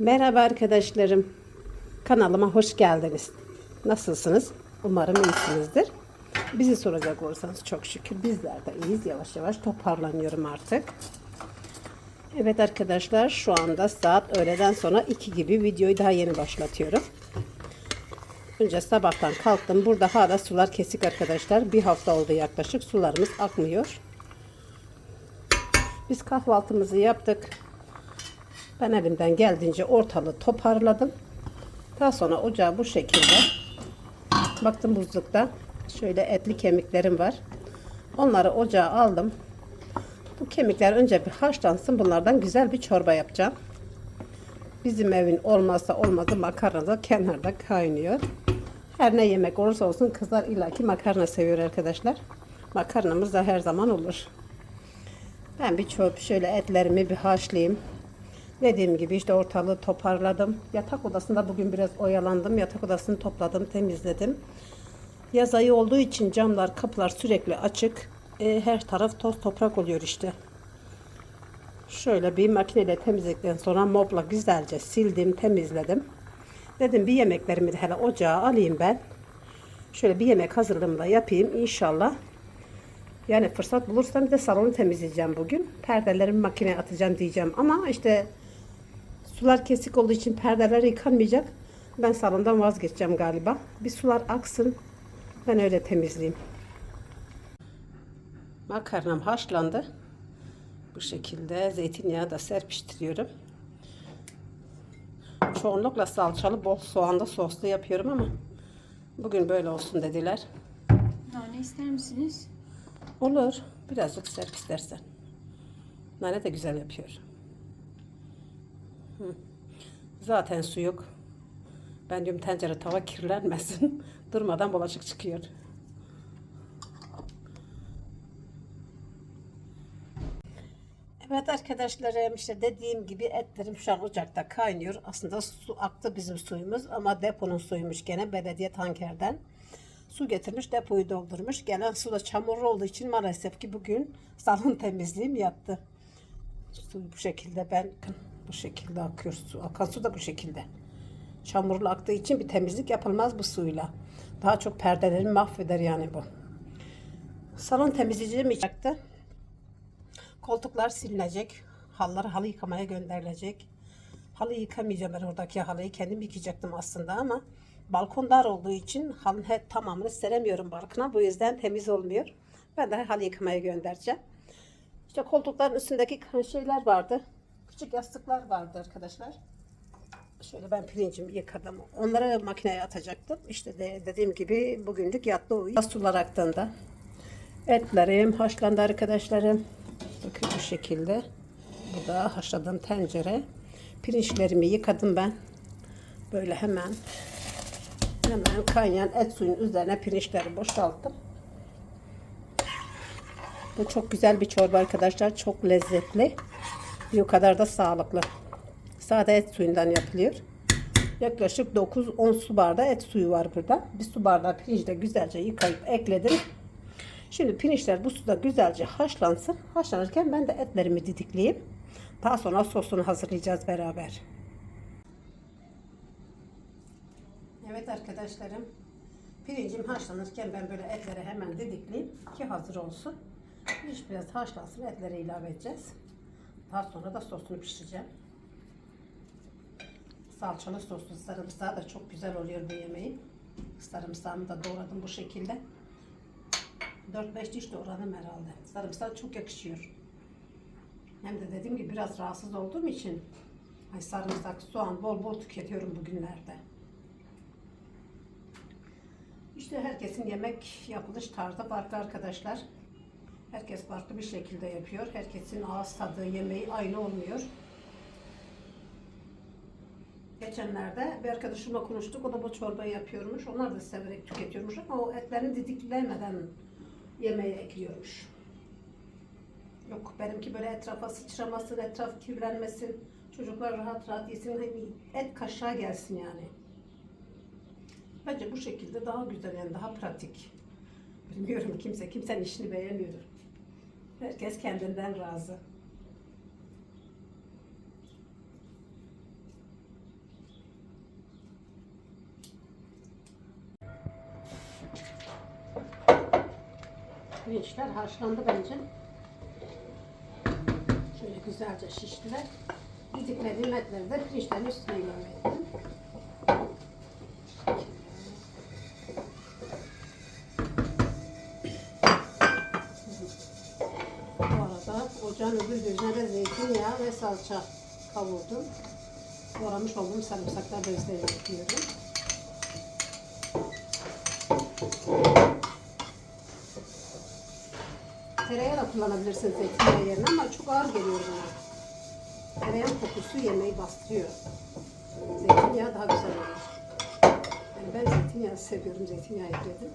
Merhaba arkadaşlarım. Kanalıma hoş geldiniz. Nasılsınız? Umarım iyisinizdir. Bizi soracak olursanız çok şükür bizler de iyiyiz. Yavaş yavaş toparlanıyorum artık. Evet arkadaşlar şu anda saat öğleden sonra 2 gibi videoyu daha yeni başlatıyorum. Önce sabahtan kalktım. Burada hala sular kesik arkadaşlar. Bir hafta oldu yaklaşık. Sularımız akmıyor. Biz kahvaltımızı yaptık. Ben elimden geldiğince ortalığı toparladım. Daha sonra ocağı bu şekilde. Baktım buzlukta. Şöyle etli kemiklerim var. Onları ocağa aldım. Bu kemikler önce bir haşlansın. Bunlardan güzel bir çorba yapacağım. Bizim evin olmazsa olmazı makarna da kenarda kaynıyor. Her ne yemek olursa olsun kızlar illaki makarna seviyor arkadaşlar. Makarnamız da her zaman olur. Ben bir çöp şöyle etlerimi bir haşlayayım. Dediğim gibi işte ortalığı toparladım. Yatak odasında bugün biraz oyalandım. Yatak odasını topladım, temizledim. Yaz ayı olduğu için camlar, kapılar sürekli açık. E, her taraf toz toprak oluyor işte. Şöyle bir makineyle temizledikten sonra mopla güzelce sildim, temizledim. Dedim bir yemeklerimi de hele ocağa alayım ben. Şöyle bir yemek hazırlığımı da yapayım inşallah. Yani fırsat bulursam bir de salonu temizleyeceğim bugün. Perdelerimi makineye atacağım diyeceğim ama işte sular kesik olduğu için perdeler yıkanmayacak. Ben salondan vazgeçeceğim galiba. Bir sular aksın. Ben öyle temizleyeyim. Makarnam haşlandı. Bu şekilde zeytinyağı da serpiştiriyorum. Çoğunlukla salçalı bol soğanlı soslu yapıyorum ama bugün böyle olsun dediler. Nane ister misiniz? Olur. Birazcık serp istersen. Nane de güzel yapıyor. Zaten su yok. Ben diyorum tencere tava kirlenmesin. Durmadan bulaşık çıkıyor. Evet arkadaşlarım işte dediğim gibi etlerim şu an ocakta kaynıyor. Aslında su aktı bizim suyumuz ama deponun suyumuş gene belediye tankerden. Su getirmiş depoyu doldurmuş. Gelen su da çamurlu olduğu için maalesef ki bugün salon temizliğim yattı. Su bu şekilde ben bu şekilde akıyor su. Akan su da bu şekilde. Çamurlu aktığı için bir temizlik yapılmaz bu suyla. Daha çok perdeleri mahveder yani bu. Salon temizleyeceğim yaktı. Koltuklar silinecek. Hallar halı yıkamaya gönderilecek. Halı yıkamayacağım ben oradaki halıyı. Kendim yıkayacaktım aslında ama balkon dar olduğu için halının her tamamını seremiyorum balkona. Bu yüzden temiz olmuyor. Ben de halı yıkamaya göndereceğim. İşte koltukların üstündeki şeyler vardı. Küçük yastıklar vardı arkadaşlar. Şöyle ben pirincimi yıkadım. Onları makineye atacaktım. İşte de dediğim gibi bugünlük yattı o. Sular aktığında. Etlerim haşlandı arkadaşlarım. Bakın bu şekilde. Bu da haşladığım tencere. Pirinçlerimi yıkadım ben. Böyle hemen hemen kaynayan et suyun üzerine pirinçleri boşalttım. Bu çok güzel bir çorba arkadaşlar. Çok lezzetli. Bir o kadar da sağlıklı. Sade et suyundan yapılıyor. Yaklaşık 9-10 su bardağı et suyu var burada. Bir su bardağı pirinci de güzelce yıkayıp ekledim. Şimdi pirinçler bu suda güzelce haşlansın. Haşlanırken ben de etlerimi didikleyeyim. Daha sonra sosunu hazırlayacağız beraber. Evet arkadaşlarım. Pirincim haşlanırken ben böyle etleri hemen didikleyeyim ki hazır olsun. Pirinç biraz haşlansın etleri ilave edeceğiz. Daha sonra da sosunu pişireceğim. Salçalı soslu sarımsağı da çok güzel oluyor bu yemeğin. Sarımsağımı da doğradım bu şekilde. 4-5 diş doğradım herhalde. Sarımsak çok yakışıyor. Hem de dediğim gibi biraz rahatsız olduğum için ay sarımsak, soğan bol bol tüketiyorum bugünlerde. İşte herkesin yemek yapılış tarzı farklı arkadaşlar. Herkes farklı bir şekilde yapıyor. Herkesin ağız tadı, yemeği aynı olmuyor. Geçenlerde bir arkadaşımla konuştuk. O da bu çorbayı yapıyormuş. Onlar da severek tüketiyormuş ama o etlerini didiklemeden yemeğe ekliyormuş. Yok benimki böyle etrafa sıçramasın, etraf kirlenmesin. Çocuklar rahat rahat yesin. Hani et kaşığa gelsin yani. Bence bu şekilde daha güzel yani daha pratik. Bilmiyorum kimse kimsenin işini beğenmiyor. Herkes kendinden razı. Pirinçler haşlandı bence. Şöyle güzelce şiştiler. Didikledim etlerde pirinçlerin üstüne ilave ettim. Gözüne de zeytinyağı ve salça kavurdum. Doğramış olduğum sarımsaklar da üzerine ekliyorum. Tereyağı da kullanabilirsiniz zeytinyağı yerine ama çok ağır geliyor bana. Tereyağı kokusu yemeği bastırıyor. Zeytinyağı daha güzel olur. Yani ben zeytinyağı seviyorum. Zeytinyağı ekledim.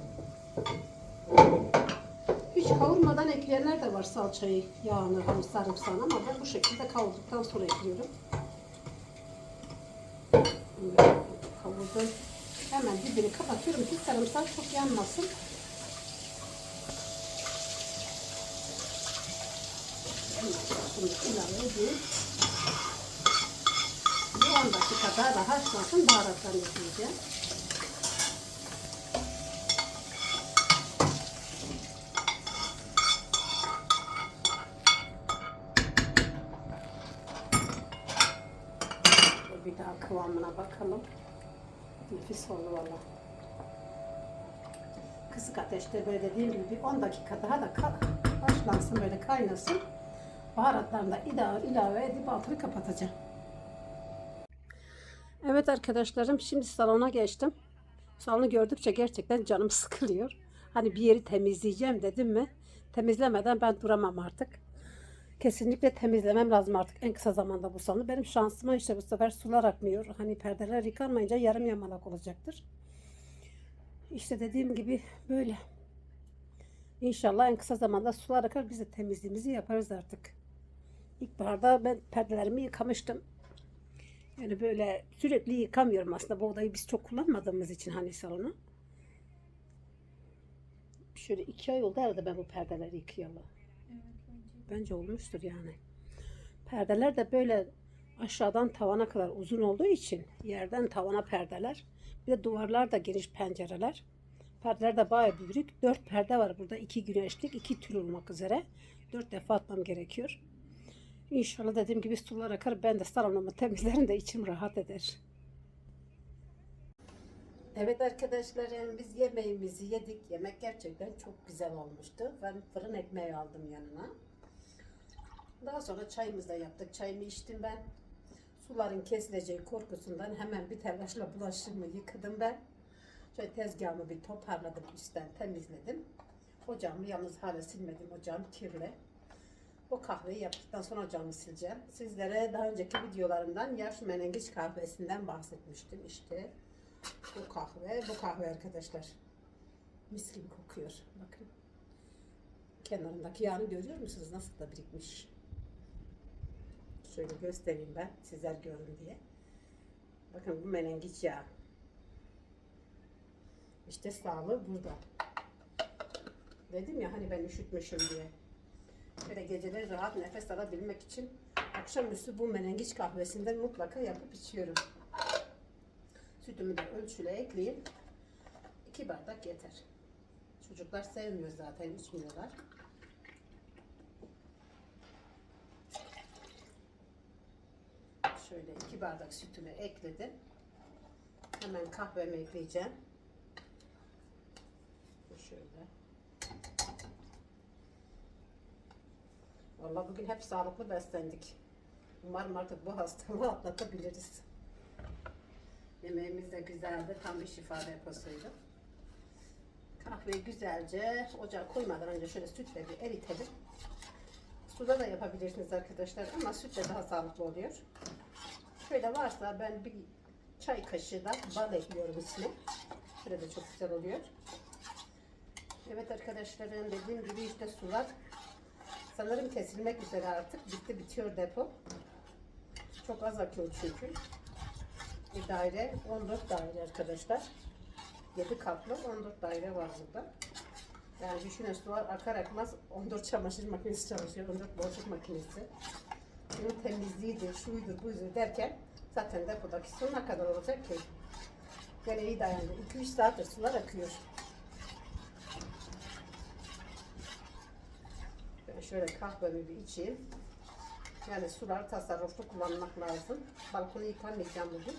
Kavurmadan ekleyenler de var salçayı, yağını, hani sarımsağını ama ben bu şekilde kavurduktan sonra ekliyorum. Kavurdum. Hemen dibini kapatıyorum ki sarımsak çok yanmasın. Şimdi ilave edeyim. Bir 10 dakika daha da haşlasın baharatlarını ekleyeceğim. Dur Bir daha kıvamına bakalım. Nefis oldu valla. Kısık ateşte böyle dediğim gibi bir 10 dakika daha da haşlansın böyle kaynasın. Baharatlarını da ilave, ilave edip altını kapatacağım. Evet arkadaşlarım şimdi salona geçtim. Salonu gördükçe gerçekten canım sıkılıyor. Hani bir yeri temizleyeceğim dedim mi? Temizlemeden ben duramam artık. Kesinlikle temizlemem lazım artık en kısa zamanda bu salonu. Benim şansıma işte bu sefer sular akmıyor. Hani perdeler yıkanmayınca yarım yamalak olacaktır. İşte dediğim gibi böyle. İnşallah en kısa zamanda sular akar biz de temizliğimizi yaparız artık. İlkbaharda ben perdelerimi yıkamıştım. Yani böyle sürekli yıkamıyorum aslında. Bu odayı biz çok kullanmadığımız için hani salonu. Şöyle iki ay oldu herhalde ben bu perdeleri yıkayalı. Bence. Olmuştur yani. Perdeler de böyle aşağıdan tavana kadar uzun olduğu için yerden tavana perdeler. Bir de duvarlar da geniş pencereler. Perdeler de bayağı büyük. Dört perde var burada. iki güneşlik, iki tül olmak üzere. Dört defa atmam gerekiyor. İnşallah dediğim gibi sular akar. Ben de salonumu temizlerim de içim rahat eder. Evet arkadaşlarım biz yemeğimizi yedik. Yemek gerçekten çok güzel olmuştu. Ben fırın ekmeği aldım yanına. Daha sonra çayımızı da yaptık. Çayımı içtim ben. Suların kesileceği korkusundan hemen bir telaşla bulaşığımı yıkadım ben. Şöyle tezgahımı bir toparladım üstten temizledim. Ocağımı yalnız hala silmedim. Ocağım kirli. Bu kahveyi yaptıktan sonra ocağımı sileceğim. Sizlere daha önceki videolarımdan yaş menengiç kahvesinden bahsetmiştim. İşte bu kahve, bu kahve arkadaşlar. Mis gibi kokuyor. Bakın. Kenarındaki yağını görüyor musunuz? Nasıl da birikmiş. Şöyle göstereyim ben sizler görün diye. Bakın bu menengiç yağı. İşte sağlığı burada. Dedim ya hani ben üşütmüşüm diye. Böyle geceleri rahat nefes alabilmek için akşamüstü bu menengiç kahvesinden mutlaka yapıp içiyorum. Sütümü de ölçüle ekleyeyim. 2 bardak yeter. Çocuklar sevmiyor zaten içmiyorlar. Şöyle 2 bardak sütümü ekledim. Hemen kahvemi ekleyeceğim. Şöyle. Vallahi bugün hep sağlıklı beslendik. Umarım artık bu hastalığı atlatabiliriz. Yemeğimiz de güzeldi. Tam bir şifa deposuydu. Kahveyi güzelce ocağa koymadan önce şöyle sütle bir eritelim. Suda da yapabilirsiniz arkadaşlar ama sütle daha sağlıklı oluyor. Şöyle varsa ben bir çay kaşığı da bal ekliyorum içine. Şöyle de çok güzel oluyor. Evet arkadaşlarım dediğim gibi işte sular sanırım kesilmek üzere artık. Bitti bitiyor depo. Çok az akıyor çünkü bir daire 14 daire arkadaşlar 7 katlı 14 daire var burada yani düşünün sular akar akmaz 14 çamaşır makinesi çalışıyor 14 bulaşık makinesi bunun temizliğidir şuydur buydur derken zaten depodaki su ne kadar olacak ki gene iyi dayandı 2-3 saattir sular akıyor şöyle kahvemi bir içeyim. Yani suları tasarruflu kullanmak lazım. Balkonu yıkamayacağım bugün.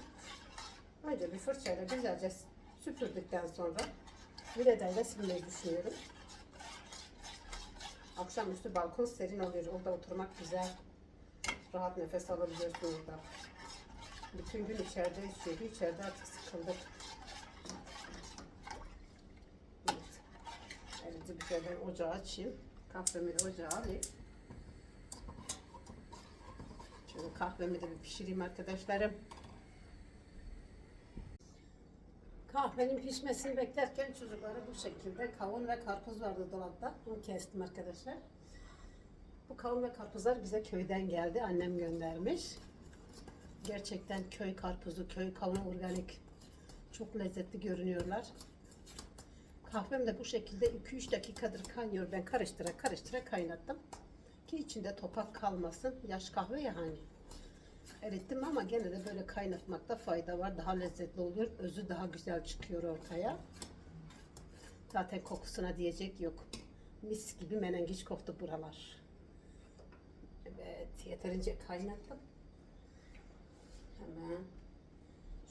Önce bir fırçayla güzelce süpürdükten sonra viredeyle silmeyi düşünüyorum. Akşamüstü balkon serin oluyor. Orada oturmak güzel. Rahat nefes alabiliyorsun orada. Bütün gün içeride içiyordu. İçeride artık sıkıldık. Evet. Evet, bir şöyle ocağı açayım. Kahvemi ocağa alayım. Şöyle kahvemi de bir pişireyim arkadaşlarım. Kahvenin pişmesini beklerken çocuklara bu şekilde kavun ve karpuz vardı dolapta. Onu kestim arkadaşlar. Bu kavun ve karpuzlar bize köyden geldi. Annem göndermiş. Gerçekten köy karpuzu, köy kavun organik. Çok lezzetli görünüyorlar. Kahvem de bu şekilde 2-3 dakikadır kaynıyor. Ben karıştıra karıştıra kaynattım. Ki içinde topak kalmasın. Yaş kahve ya hani. Erittim ama gene de böyle kaynatmakta fayda var. Daha lezzetli oluyor. Özü daha güzel çıkıyor ortaya. Zaten kokusuna diyecek yok. Mis gibi menengiç koktu buralar. Evet, yeterince kaynattım. Hemen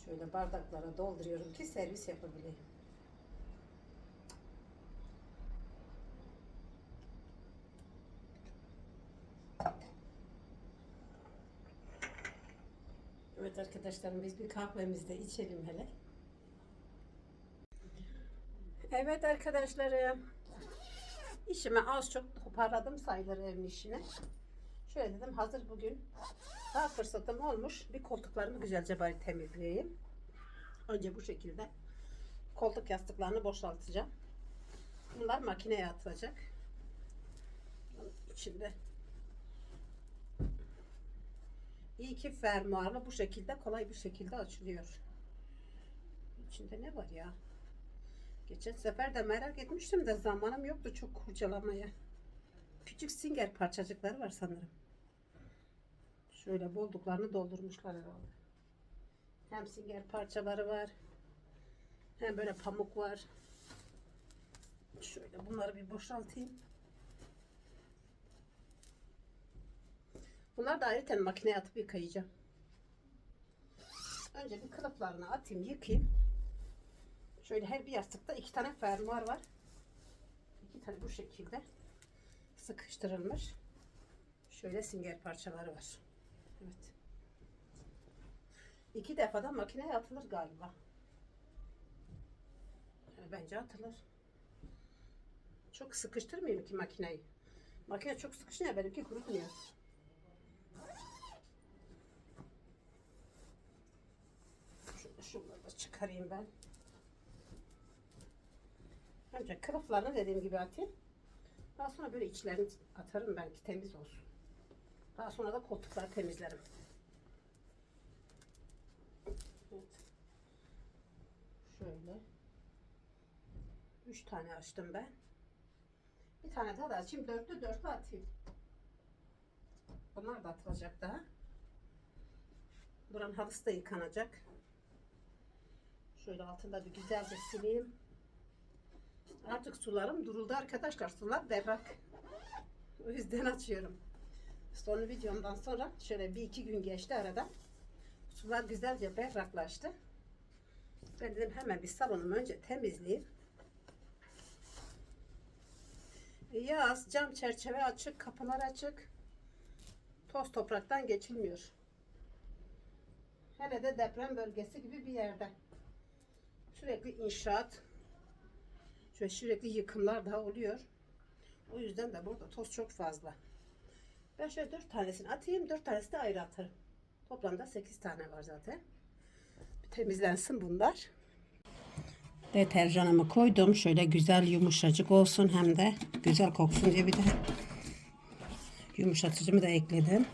şöyle bardaklara dolduruyorum ki servis yapabileyim. Evet arkadaşlarım biz bir kahvemizi de içelim hele. Evet arkadaşlarım. İşimi az çok toparladım sayılır evin işine. Şöyle dedim hazır bugün daha fırsatım olmuş. Bir koltuklarımı güzelce bari temizleyeyim. Önce bu şekilde koltuk yastıklarını boşaltacağım. Bunlar makineye atılacak. İçinde İyi ki fermuarlı bu şekilde kolay bir şekilde açılıyor. İçinde ne var ya? Geçen sefer de merak etmiştim de zamanım yoktu çok kurcalamaya. Küçük singer parçacıkları var sanırım. Şöyle bolduklarını doldurmuşlar herhalde. Hem singer parçaları var. Hem böyle pamuk var. Şöyle bunları bir boşaltayım. Bunlar da ayrıca makineye atıp yıkayacağım. Önce bir kılıflarını atayım, yıkayayım. Şöyle her bir yastıkta iki tane fermuar var. İki tane bu şekilde sıkıştırılmış. Şöyle singer parçaları var. Evet. İki defada makineye atılır galiba. Yani bence atılır. Çok sıkıştırmayayım ki makineyi. Makine çok sıkışınca benimki kurutmuyor. Şunları da çıkarayım ben. Önce kılıflarını dediğim gibi atayım. Daha sonra böyle içlerini atarım belki temiz olsun. Daha sonra da koltukları temizlerim. Evet. Şöyle. Üç tane açtım ben. Bir tane daha da açayım. Dörtlü dörtlü atayım. Bunlar da atılacak daha. Buranın halısı da yıkanacak. Şöyle altında bir güzelce sileyim. Artık sularım duruldu arkadaşlar. Sular berrak. O yüzden açıyorum. Son videomdan sonra şöyle bir iki gün geçti arada. Sular güzelce berraklaştı. Ben dedim hemen bir salonumu önce temizleyeyim. Yaz, cam çerçeve açık, kapılar açık. Toz topraktan geçilmiyor. Hele de deprem bölgesi gibi bir yerde. Sürekli inşaat, şöyle sürekli yıkımlar daha oluyor. O yüzden de burada toz çok fazla. Ben şöyle dört tanesini atayım, dört tanesi de ayrı atarım. Toplamda sekiz tane var zaten. Bir temizlensin bunlar. Deterjanımı koydum. Şöyle güzel yumuşacık olsun hem de güzel koksun diye bir de yumuşatıcımı da ekledim.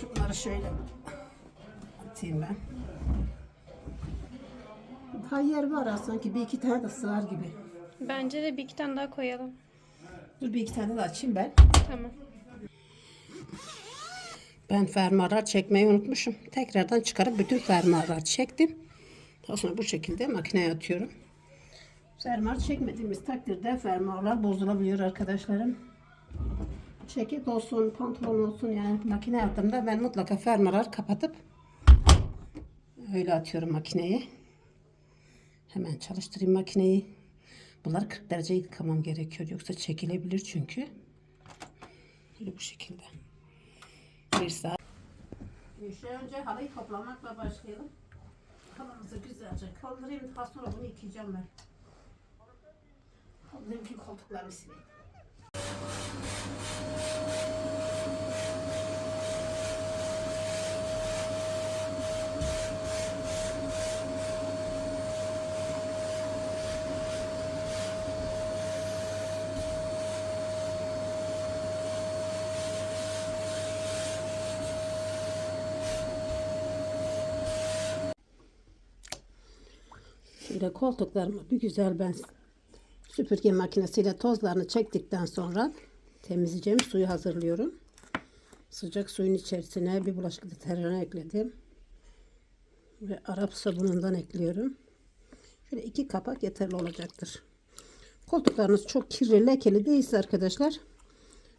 Şunları şöyle atayım ben. Daha yer var ha sanki bir iki tane de sığar gibi. Bence de bir iki tane daha koyalım. Dur bir iki tane de açayım ben. Tamam. Ben fermuarlar çekmeyi unutmuşum. Tekrardan çıkarıp bütün fermuarlar çektim. Daha sonra bu şekilde makineye atıyorum. Fermuar çekmediğimiz takdirde fermuarlar bozulabiliyor arkadaşlarım. ceket olsun, pantolon olsun yani makine yaptığımda ben mutlaka fermuarlar kapatıp öyle atıyorum makineyi. Hemen çalıştırayım makineyi. Bunlar 40 derece yıkamam gerekiyor. Yoksa çekilebilir çünkü. Böyle bu şekilde. Bir saat. İşte önce halıyı toplamakla başlayalım. Halımızı güzelce kaldırayım. Daha sonra bunu yıkayacağım ben. Kaldırayım ki koltuklarımı sileyim. Şöyle koltuklarımı bir güzel ben süpürge makinesiyle tozlarını çektikten sonra temizleyeceğim suyu hazırlıyorum. Sıcak suyun içerisine bir bulaşık deterjanı ekledim. Ve Arap sabunundan ekliyorum. Şöyle iki kapak yeterli olacaktır. Koltuklarınız çok kirli, lekeli değilse arkadaşlar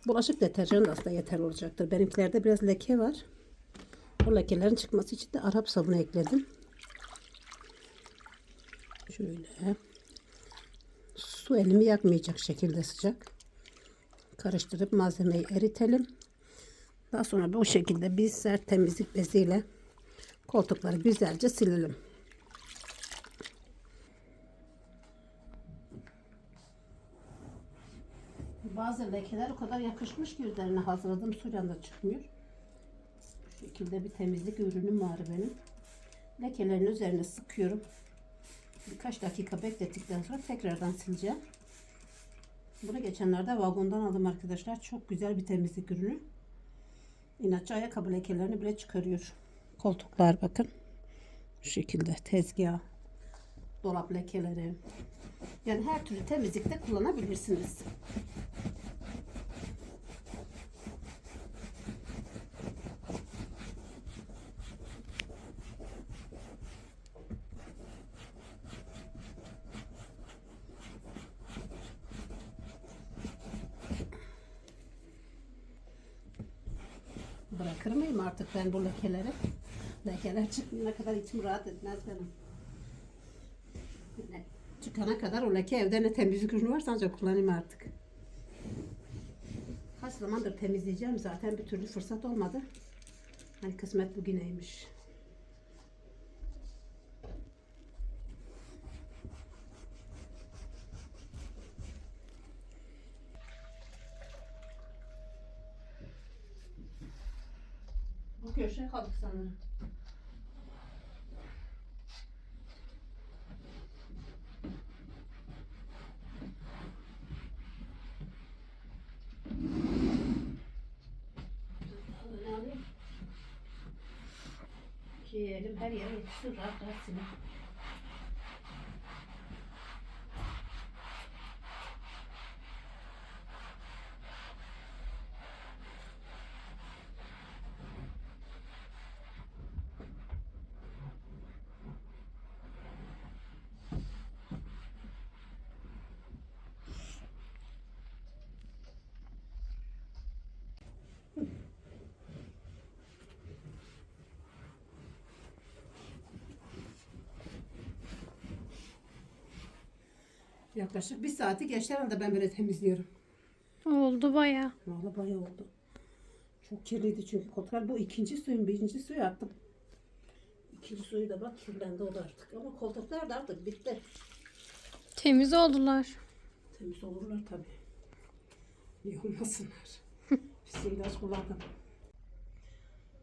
bulaşık deterjanı da aslında yeterli olacaktır. Benimkilerde biraz leke var. O lekelerin çıkması için de Arap sabunu ekledim. Şöyle. Su elimi yakmayacak şekilde sıcak. Karıştırıp malzemeyi eritelim. Daha sonra bu şekilde bir sert temizlik beziyle koltukları güzelce silelim. Bazı lekeler o kadar yakışmış ki üzerine hazırladığım suyla da çıkmıyor. Bu şekilde bir temizlik ürünüm var benim. Lekelerin üzerine sıkıyorum. Birkaç dakika beklettikten sonra tekrardan sileceğim. Bunu geçenlerde vagondan aldım arkadaşlar. Çok güzel bir temizlik ürünü. İnatçı ayakkabı lekelerini bile çıkarıyor. Koltuklar bakın. Şu şekilde tezgah, dolap lekeleri. Yani her türlü temizlikte kullanabilirsiniz. Mıyım artık ben bu lekeleri? Lekeler çıkana kadar içim rahat etmez benim. Çıkana kadar o leke evde ne temizlik ürünü varsa ancak kullanayım artık. Kaç zamandır temizleyeceğim zaten bir türlü fırsat olmadı. Hani kısmet bugüneymiş. Bu Ki elim her yere yetişsin rahat rahat Yaklaşık bir saati geçti herhalde ben böyle temizliyorum. Oldu baya. Vallahi bayağı oldu. Çok kirliydi çünkü koltuklar. Bu ikinci suyun birinci suyu attım. İkinci suyu da bak kirlendi o da artık. Ama koltuklar da artık bitti. Temiz oldular. Temiz olurlar tabii. İyi olmasınlar. Bismillah kullandım.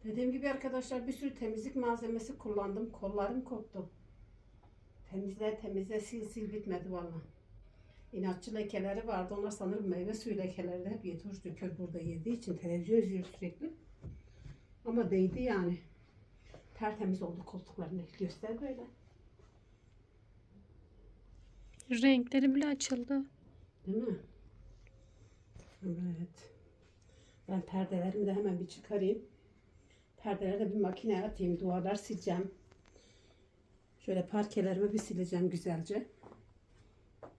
Dediğim gibi arkadaşlar bir sürü temizlik malzemesi kullandım. Kollarım koptu. Temizle temizle sil sil bitmedi valla. İnatçı lekeleri vardı. Onlar sanırım meyve suyu lekeleri de hep yedi hoş döküyor burada yediği için. Televizyon izliyor sürekli. Ama değdi yani. Tertemiz oldu koltuklarını. Göster böyle. Renkleri bile açıldı. Değil mi? Evet. Ben perdelerimi de hemen bir çıkarayım. Perdeleri de bir makineye atayım. Duvarlar sileceğim. Şöyle parkelerimi bir sileceğim güzelce.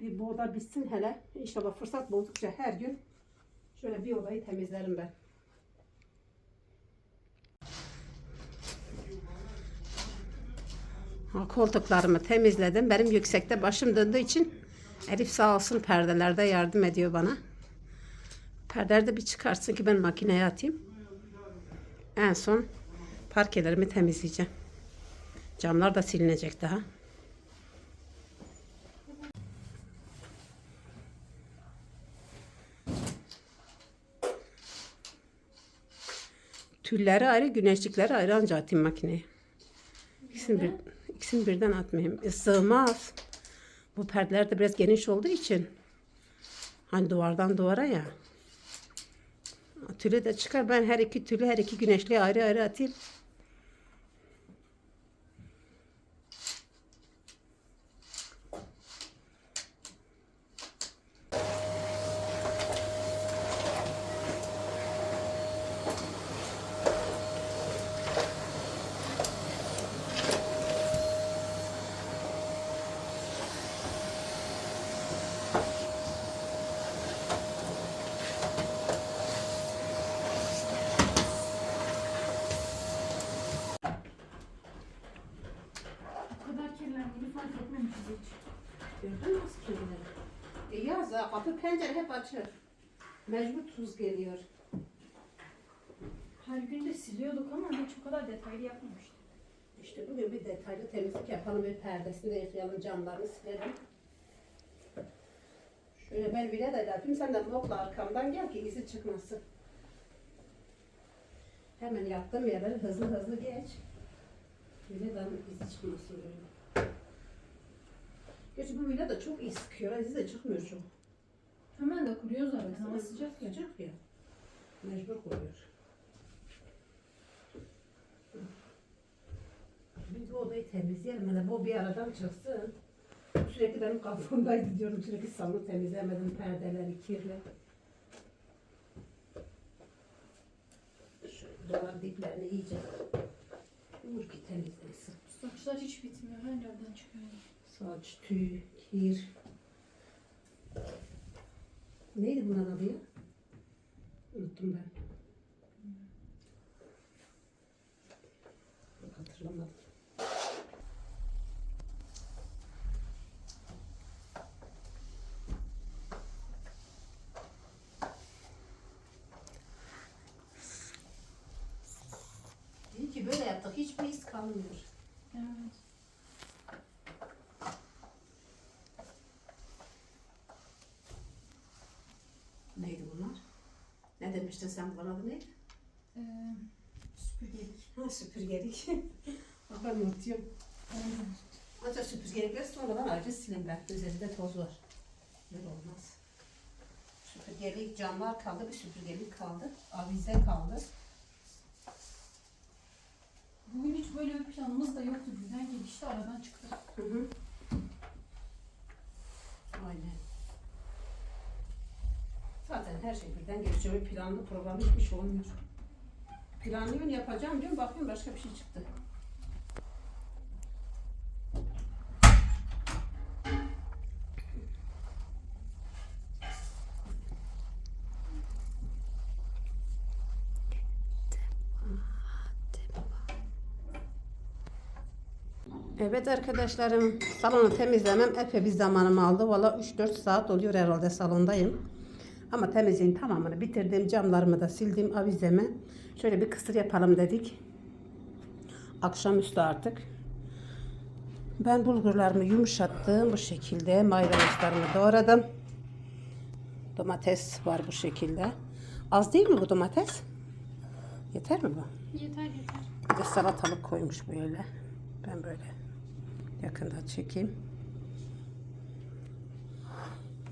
Bir burada bitsin hele. İnşallah fırsat buldukça her gün Şöyle bir odayı temizlerim ben. Koltuklarımı temizledim. Benim yüksekte başım döndüğü için Elif sağ olsun perdelerde yardım ediyor bana. Perdeleri de bir çıkarsın ki ben makineye atayım. En son parkelerimi temizleyeceğim. Camlar da silinecek daha. Tülleri ayrı, güneşlikleri ayrı anca atayım makineye. İkisini, bir, ikisini birden atmayayım. E, sığmaz. Bu perdeler de biraz geniş olduğu için. Hani duvardan duvara ya. Tülü de çıkar. Ben her iki tülü, her iki güneşliği ayrı ayrı atayım. Bu kadar kirlendiğini fark etmemişiz hiç. Gördün mü nasıl kirlileri? E yaz pencere hep açık. Mecbur tuz geliyor. Her gün de siliyorduk ama hiç o kadar detaylı yapmamıştık. İşte bugün bir detaylı temizlik yapalım. Bir perdesini de yıkayalım, camlarını silelim. Şöyle ben bile de yapayım. Sen de mokla arkamdan gel ki izi çıkmasın. Hemen yaptığım yerleri hızlı hızlı geç. De izi çıkmasın böyle. Gerçi bu bile de çok iyi sıkıyor. İzi de çıkmıyor çok. Hemen de kuruyor zaten hava sıcak ya. Sıcak ya. Mecbur koyuyor. Bir bu odayı temizleyelim. Hani bu bir aradan çıksın. Sürekli benim kafamdaydı diyorum. Sürekli salonu temizlemedim. Perdeleri kirli. Şöyle duvar diplerini iyice vur ki temizlensin. Saçlar hiç bitmiyor. Her yerden çıkıyor. Saç, tüy, kir. Neydi bunların adı ya? Unuttum ben. Hatırlamadım. İyi ki böyle yaptık. Hiçbir iz kalmıyor. Evet. Neydi bunlar? Ne demiştin sen bana adı neydi? Ee, süpürgelik. Ha süpürgelik. Bak ben unutuyorum. Ancak süpürgelikleri sonradan ayrıca silinler. Üzerinde toz var. Böyle olmaz. Süpürgelik camlar kaldı, bir süpürgelik kaldı. Avize kaldı. Bugün hiç böyle bir planımız da yoktu. Birden gelişti aradan çıktı. Hı hı. Aynen. Zaten her şey birden geçiyor. Planlı programlı hiçbir şey olmuyor. Planlıyorum yapacağım diyorum bakıyorum başka bir şey çıktı. Evet arkadaşlarım salonu temizlemem epey bir zamanımı aldı. Valla 3-4 saat oluyor herhalde salondayım. Ama temizliğin tamamını bitirdim. Camlarımı da sildim avizemi. Şöyle bir kısır yapalım dedik. Akşamüstü artık. Ben bulgurlarımı yumuşattım bu şekilde. Maydanozlarımı doğradım. Domates var bu şekilde. Az değil mi bu domates? Yeter mi bu? Yeter yeter. Bir de salatalık koymuş böyle. Ben böyle yakından çekeyim.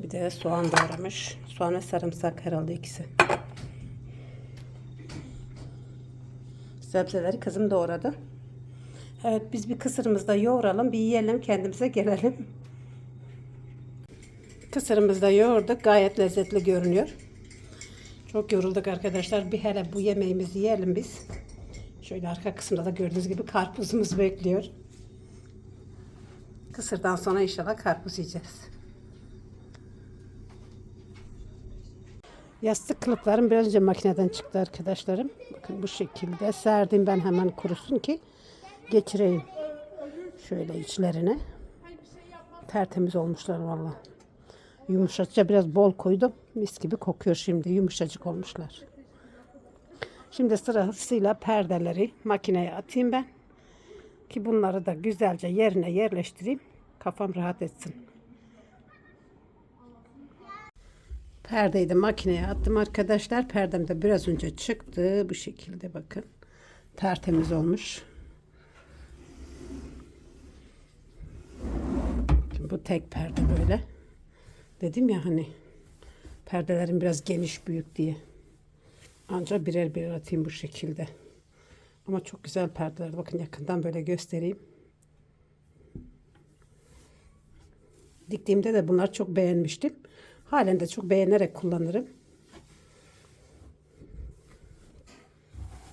Bir de soğan doğramış. Soğan ve sarımsak herhalde ikisi. Sebzeleri kızım doğradı. Evet biz bir kısırımızı da yoğuralım. Bir yiyelim kendimize gelelim. Kısırımızı da yoğurduk. Gayet lezzetli görünüyor. Çok yorulduk arkadaşlar. Bir hele bu yemeğimizi yiyelim biz. Şöyle arka kısımda da gördüğünüz gibi karpuzumuz bekliyor. Kısırdan sonra inşallah karpuz yiyeceğiz. Yastık kılıflarım biraz önce makineden çıktı arkadaşlarım. Bakın bu şekilde serdim ben hemen kurusun ki geçireyim. Şöyle içlerine. Tertemiz olmuşlar valla. Yumuşatça biraz bol koydum. Mis gibi kokuyor şimdi. Yumuşacık olmuşlar. Şimdi sırasıyla perdeleri makineye atayım ben. Ki bunları da güzelce yerine yerleştireyim. Kafam rahat etsin. Perdeyi de makineye attım arkadaşlar. Perdem de biraz önce çıktı. Bu şekilde bakın. Tertemiz olmuş. Şimdi bu tek perde böyle. Dedim ya hani perdelerim biraz geniş büyük diye. Ancak birer birer atayım bu şekilde. Ama çok güzel perdeler. Bakın yakından böyle göstereyim. Diktiğimde de bunlar çok beğenmiştim. Halen de çok beğenerek kullanırım.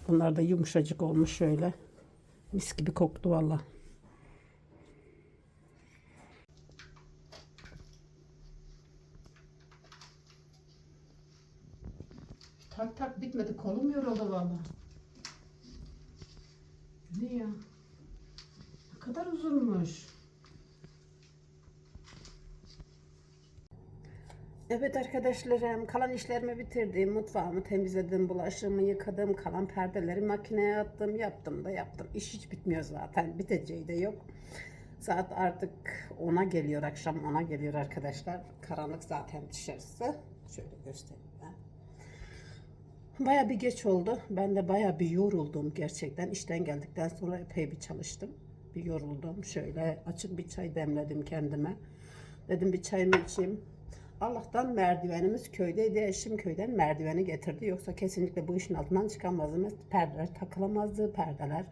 Bunlar da yumuşacık olmuş şöyle. Mis gibi koktu valla. Tak tak bitmedi. Kolum yoruldu valla. Ne ya? Ne kadar uzunmuş. Evet arkadaşlarım kalan işlerimi bitirdim. Mutfağımı temizledim. Bulaşığımı yıkadım. Kalan perdeleri makineye attım. Yaptım da yaptım. İş hiç bitmiyor zaten. Biteceği de yok. Saat artık 10'a geliyor. Akşam 10'a geliyor arkadaşlar. Karanlık zaten dışarısı. Şöyle göstereyim ben. Baya bir geç oldu. Ben de baya bir yoruldum gerçekten. İşten geldikten sonra epey bir çalıştım. Bir yoruldum. Şöyle açık bir çay demledim kendime. Dedim bir çayımı içeyim. Allah'tan merdivenimiz köydeydi. Eşim köyden merdiveni getirdi. Yoksa kesinlikle bu işin altından çıkamazdım. Perdeler takılamazdı. Perdeler.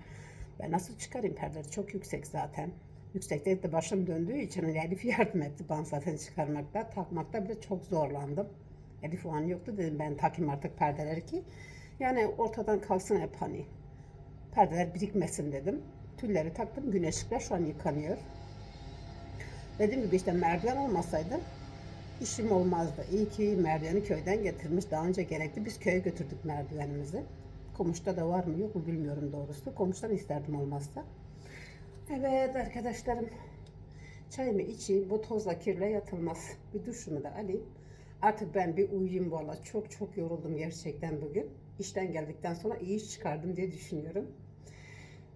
Ben nasıl çıkarayım perdeleri? Çok yüksek zaten. Yüksekte de başım döndüğü için hani Elif yardım etti bana zaten çıkarmakta. Takmakta bile çok zorlandım. Elif o an yoktu dedim ben takayım artık perdeleri ki. Yani ortadan kalsın hep hani. Perdeler birikmesin dedim. Tülleri taktım. Güneş ışıkla şu an yıkanıyor. Dediğim gibi işte merdiven olmasaydı işim olmazdı. İyi ki merdiveni köyden getirmiş. Daha önce gerekti. Biz köye götürdük merdivenimizi. Komuşta da var mı yok mu bilmiyorum doğrusu. Komuştan isterdim olmazsa. Evet arkadaşlarım. Çayımı içeyim. Bu tozla kirle yatılmaz. Bir duşumu da alayım. Artık ben bir uyuyayım valla. Çok çok yoruldum gerçekten bugün. İşten geldikten sonra iyi iş çıkardım diye düşünüyorum.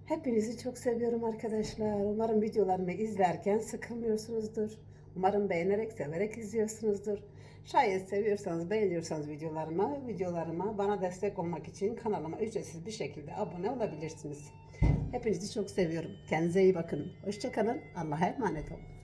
Hepinizi çok seviyorum arkadaşlar. Umarım videolarımı izlerken sıkılmıyorsunuzdur. Umarım beğenerek, severek izliyorsunuzdur. Şayet seviyorsanız, beğeniyorsanız videolarıma, videolarıma bana destek olmak için kanalıma ücretsiz bir şekilde abone olabilirsiniz. Hepinizi çok seviyorum. Kendinize iyi bakın. Hoşçakalın. Allah'a emanet olun.